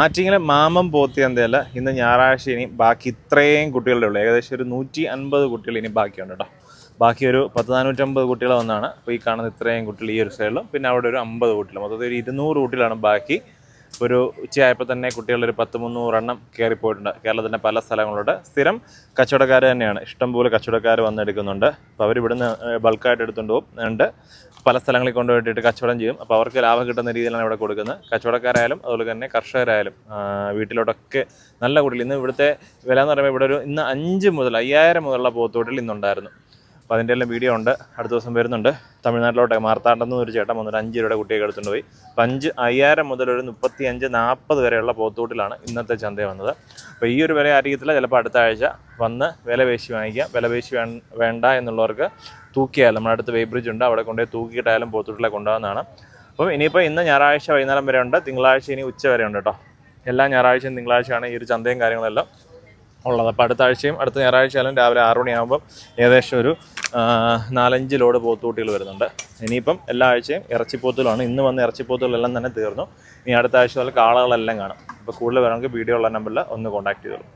ആറ്റിങ്ങിലെ മാമം പോത്തിയന്തയല്ല ഇന്ന് ഞായറാഴ്ച ഇനി ബാക്കി ഇത്രയും കുട്ടികളുടെ ഉള്ളൂ. ഏകദേശം ഒരു നൂറ്റി അൻപത് കുട്ടികൾ ഇനി ബാക്കിയുണ്ട് കേട്ടോ. ബാക്കി ഒരു പത്ത് നാനൂറ്റമ്പത് കുട്ടികൾ വന്നാണ്. അപ്പോൾ ഈ കാണുന്ന ഇത്രയും കുട്ടികൾ ഈ ഒരു സൈഡിലും പിന്നെ അവിടെ ഒരു അമ്പത് കുട്ടികൾ. മൊത്തത്തിൽ ഒരു ഇരുന്നൂറ് കുട്ടികളാണ് ബാക്കി ഒരു ഉച്ചയായപ്പോൾ തന്നെ കുട്ടികളൊരു പത്ത് മുന്നൂറെണ്ണം കയറിപ്പോയിട്ടുണ്ട്. കേരളത്തിന്റെ പല സ്ഥലങ്ങളുണ്ട് സ്ഥിരം കച്ചവടക്കാർ തന്നെയാണ്. ഇഷ്ടംപോലെ കച്ചവടക്കാർ വന്നെടുക്കുന്നുണ്ട്. അപ്പോൾ അവർ ഇവിടുന്ന് ബൾക്കായിട്ട് എടുത്തുകൊണ്ട് പോകും. ഉണ്ട് പല സ്ഥലങ്ങളിൽ കൊണ്ടുപോയിട്ട് കച്ചവടം ചെയ്യും. അപ്പോൾ അവർക്ക് ലാഭം കിട്ടുന്ന രീതിയിലാണ് ഇവിടെ കൊടുക്കുന്നത്. കച്ചവടക്കാരായാലും അതുപോലെ തന്നെ കർഷകരായാലും വീട്ടിലോട്ടൊക്കെ നല്ല കുട്ടികൾ ഇന്ന് ഇവിടുത്തെ വില എന്ന് പറയുമ്പോൾ ഇവിടെ ഒരു ഇന്ന് അഞ്ച് മുതൽ അയ്യായിരം മുതലുള്ള പോത്തോട്ടിൽ ഇന്നുണ്ടായിരുന്നു. അപ്പോൾ അതിന്റെ എല്ലാം വീഡിയോ ഉണ്ട്. അടുത്ത ദിവസം വരുന്നുണ്ട്. തമിഴ്നാട്ടിലോട്ട് മാർത്താണ്ടെന്ന് ഒരു ചേട്ടൻ വന്നൊരു അഞ്ച് രൂപയുടെ കുട്ടിയെ എടുത്തുകൊണ്ട് പോയി. അപ്പം അഞ്ച് അയ്യായിരം മുതൽ ഒരു മുപ്പത്തി അഞ്ച് നാൽപ്പത് വരെയുള്ള പോത്തൂട്ടിലാണ് ഇന്നത്തെ ചന്ത വന്നത്. അപ്പോൾ ഈ ഒരു വില അറിയത്തില്ല ചിലപ്പോൾ അടുത്ത ആഴ്ച വന്ന് വില പേശി വാങ്ങിക്കാം. വില പേശി വേ- വേണ്ട എന്നുള്ളവർക്ക് തൂക്കിയാലും നമ്മുടെ അടുത്ത് വെയ്ബ്രിഡ്ജ് ഉണ്ട്. അവിടെ കൊണ്ടുപോയി തൂക്കിയിട്ടായാലും പോത്തൂട്ടിലെ കൊണ്ടുപോകുന്നതാണ്. അപ്പം ഇനിയിപ്പോൾ ഇന്ന് ഞായറാഴ്ച വൈകുന്നേരം വരെ ഉണ്ട്. തിങ്കളാഴ്ച ഇനി ഉച്ച വരെ ഉണ്ട് കേട്ടോ. എല്ലാ ഞായറാഴ്ചയും തിങ്കളാഴ്ചയാണ് ഈ ഒരു ചന്തയും കാര്യങ്ങളെല്ലാം. ഉള്ളത്. അപ്പോൾ അടുത്ത ആഴ്ചയും അടുത്ത ഞായറാഴ്ചയാലും രാവിലെ ആറ് മണിയാകുമ്പം ഏകദേശം ഒരു നാലഞ്ച് ലോഡ് പോത്തുകുട്ടികൾ വരുന്നുണ്ട്. ഇനിയിപ്പം എല്ലാ ആഴ്ചയും ഇറച്ചിപ്പോത്തുകളാണ്. ഇന്ന് വന്ന ഇറച്ചിപ്പോത്തുകളെല്ലാം തന്നെ തീർന്നു. ഇനി അടുത്ത ആഴ്ച മുതൽ കാളകളെല്ലാം കാണും. അപ്പോൾ കൂടുതൽ വേണമെങ്കിൽ വീഡിയോ ഉള്ള നമ്പറിൽ ഒന്ന് കോൺടാക്ട് ചെയ്തോളൂ.